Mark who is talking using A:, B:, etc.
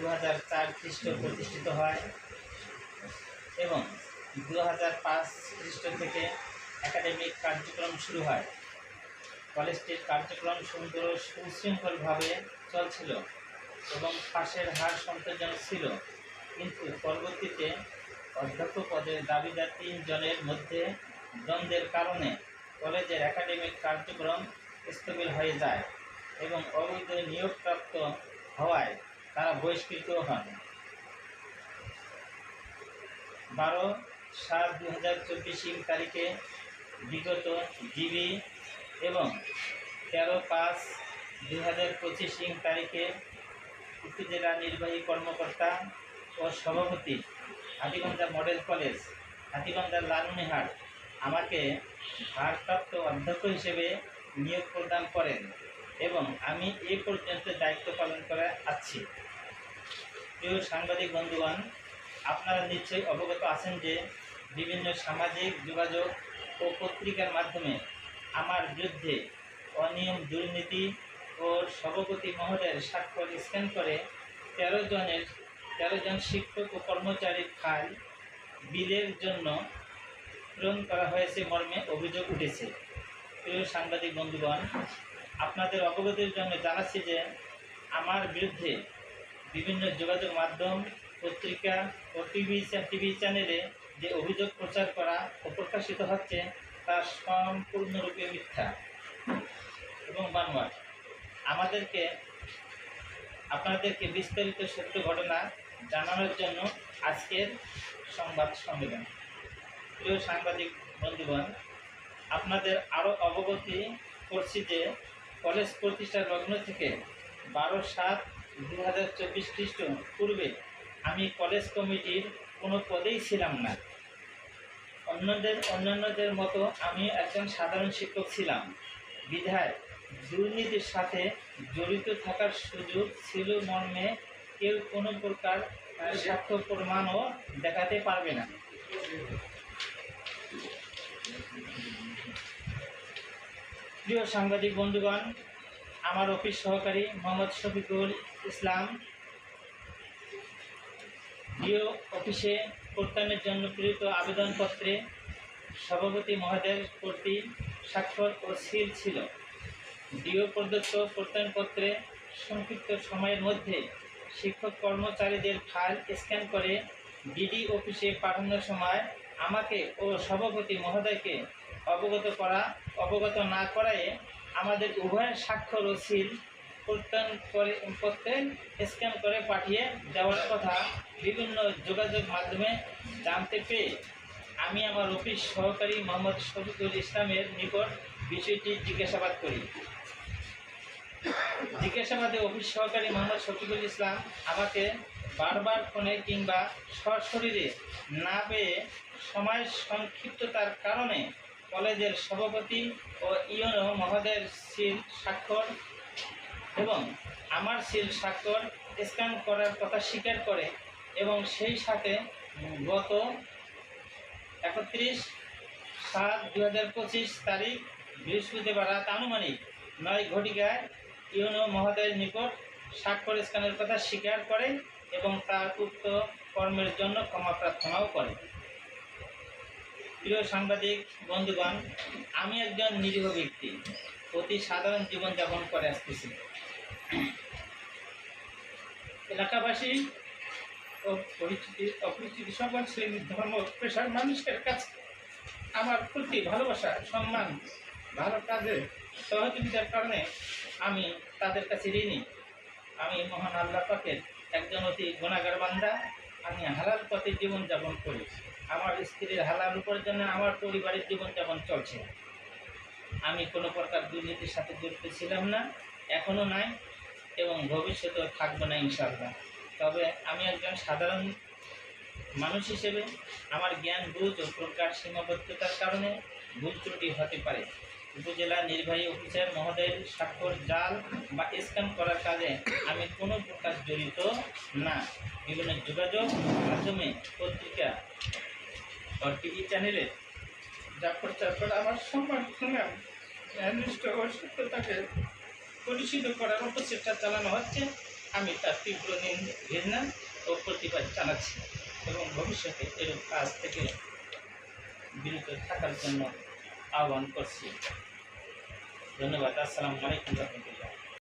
A: দু হাজার চার খ্রিস্ট প্রতিষ্ঠিত হয় এবং দু হাজার পাঁচ খ্রিস্ট থেকে একাডেমিক কার্যক্রম শুরু হয়। কলেজটির কার্যক্রম সুন্দর সুশৃঙ্খলভাবে চলছিল এবং পাশের হার সন্তোষজনক ছিল। কিন্তু পরবর্তীতে অধ্যক্ষ পদের দাবিদার তিনজনের মধ্যে দ্বন্দ্বের কারণে কলেজের একাডেমিক কার্যক্রম স্থবির হয়ে যায় এবং অবৈধ নিয়োগপ্রাপ্ত হওয়ায় তারা বহিষ্কৃত হন। বারো সাত দু হাজার চব্বিশ তারিখে বিগত জিবি এবং তেরো পাঁচ দু হাজার পঁচিশ তারিখে উপজেলা নির্বাহী কর্মকর্তা ও সভাপতি হাতিগঞ্জা মডেল কলেজ হাতিগঞ্জার লালমনিহাট আমাকে ভারপ্রাপ্ত অধ্যক্ষ হিসেবে নিয়োগ প্রদান করেন এবং আমি এ পর্যন্ত দায়িত্ব পালন করে আছি। প্রিয় সাংবাদিক বন্ধুগণ, আপনারা নিশ্চয়ই অবগত আছেন যে বিভিন্ন সামাজিক যোগাযোগ ও পত্রিকার মাধ্যমে আমার বিরুদ্ধে অনিয়ম, দুর্নীতি ও সভাপতি মহলের স্বাক্ষর স্ক্যান করে তেরো জনের, তেরো জন শিক্ষক ও কর্মচারীর ফাইল বিলের জন্য প্রেরণ করা হয়েছে মর্মে অভিযোগ উঠেছে। প্রিয় সাংবাদিক বন্ধুগণ, আপনাদের অবগতির জন্য জানাচ্ছি যে আমার বিরুদ্ধে বিভিন্ন যোগাযোগ মাধ্যম, পত্রিকা ও টিভি টিভি চ্যানেলে যে অভিযোগ প্রচার করা ও প্রকাশিত হচ্ছে, তা সম্পূর্ণরূপে মিথ্যা এবং বানোয়াট। আমাদেরকে, আপনাদেরকে বিস্তারিত সত্য ঘটনা জানানোর জন্য আজকের সংবাদ সম্মেলন। প্রিয় সাংবাদিক বন্ধুগণ, আপনাদের আরও অবগতি করছি যে কলেজ প্রতিষ্ঠার লগ্ন থেকে বারো সাত দু হাজার চব্বিশ খ্রিস্ট পূর্বে আমি কলেজ কমিটির কোনো পদেই ছিলাম না। অন্যদের, অন্যান্যদের মতো আমি একজন সাধারণ শিক্ষক ছিলাম। বিধায় দুর্নীতির সাথে জড়িত থাকার সুযোগ ছিল মর্মে কেউ কোনো প্রকার সাক্ষ্য প্রমাণও দেখাতে পারবে না। প্রিয় সাংবাদিক বন্ধুগণ আমার অফিস সহকারী মোহাম্মদ শফিকুল ইসলাম। ডিও অফিসে প্রত্যানের জন্য প্রেরিত আবেদনপত্রে সভাপতি মহোদয়ের প্রতি স্বাক্ষর ও সিল ছিল। ডিও প্রদত্ত প্রত্যয়নপত্রে সংক্ষিপ্ত সময়ের মধ্যে শিক্ষক কর্মচারীদের ফাইল স্ক্যান করে ডিডি অফিসে পাঠানোর সময় আমাকে ও সভাপতি মহোদয়কে অবগত করা, অবগত না করায় আমাদের উভয়ের স্বাক্ষর ও সিল প্রত্যয়ন করে, প্রত্যয় স্ক্যান করে পাঠিয়ে দেওয়ার কথা বিভিন্ন যোগাযোগ মাধ্যমে জানতে পেয়ে আমি আমার অফিস সহকারী মোহাম্মদ শফিকুল ইসলামের নিকট বিষয়টি জিজ্ঞাসাবাদ করি। জিজ্ঞাসাবাদে অফিস সহকারী মোহাম্মদ শফিকুল ইসলাম আমাকে বারবার ফোনে কিংবা সশরীরে না পেয়ে সময় সংক্ষিপ্ততার কারণে কলেজের সভাপতি ও ইউনো মহোদয়ের সিল স্বাক্ষর এবং আমার সিল স্বাক্ষর স্ক্যান করার কথা স্বীকার করে এবং সেই সাথে গত একত্রিশ সাত দু হাজার পঁচিশ তারিখ বৃহস্পতিবার রাত আনুমানিক নয় ঘটিকায় ইউনো মহোদয়ের নিকট স্বাক্ষর স্ক্যানের কথা স্বীকার করে এবং তার উক্ত কর্মের জন্য ক্ষমা প্রার্থনাও করে। প্রিয় সাংবাদিক, বন্ধুগণ, আমি একজন নিরীহ ব্যক্তি। অতি সাধারণ জীবনযাপন করে আসতেছি। এলাকাবাসী ও পরিচিতি, অপরিচিতি সকল শ্রেণির ধর্ম, পেশার মানুষের কাছে আমার প্রতি ভালোবাসা, সম্মান, ভালো কাজে সহযোগিতার কারণে আমি তাদের কাছে ঋণী। আমি মহান আল্লাহ পাকের একজন অতি গুণাগার বান্দা। আমি হালাল পথে জীবনযাপন করি। আমার স্ত্রীর হালাল উপার্জনে আমার পরিবারের জীবনযাপন চলছে আমি কোনো প্রকার দুর্নীতির সাথে জড়িত ছিলাম না এখনও নাই এবং ভবিষ্যতেও থাকব না ইনশাআল্লাহ। তবে আমি একজন সাধারণ মানুষ হিসেবে আমার জ্ঞান, বুঝ ও প্রকার সীমাবদ্ধতার কারণে ভুল ত্রুটি হতে পারে। উপজেলা নির্বাহী অফিসার মহোদয়ের স্বাক্ষর, জাল বা স্ক্যান করার কাজে আমি কোনো প্রকার জড়িত না। বিভিন্ন যোগাযোগ মাধ্যমে পত্রিকা ও টিভি চ্যানেলে প্রচার করে আমার সম্মান সুনাম ও সত্যতাকে পরিচিত করার মতো চেষ্টা চালানো হচ্ছে। আমি তার তীব্র ঘৃণা ও প্রতিবাদ জানাচ্ছি এবং ভবিষ্যতে এরূপ কাজ থেকে বিরত থাকার জন্য আহ্বান করছি। ধন্যবাদ। আসসালামু আলাইকুম রহমতুল্লাহ।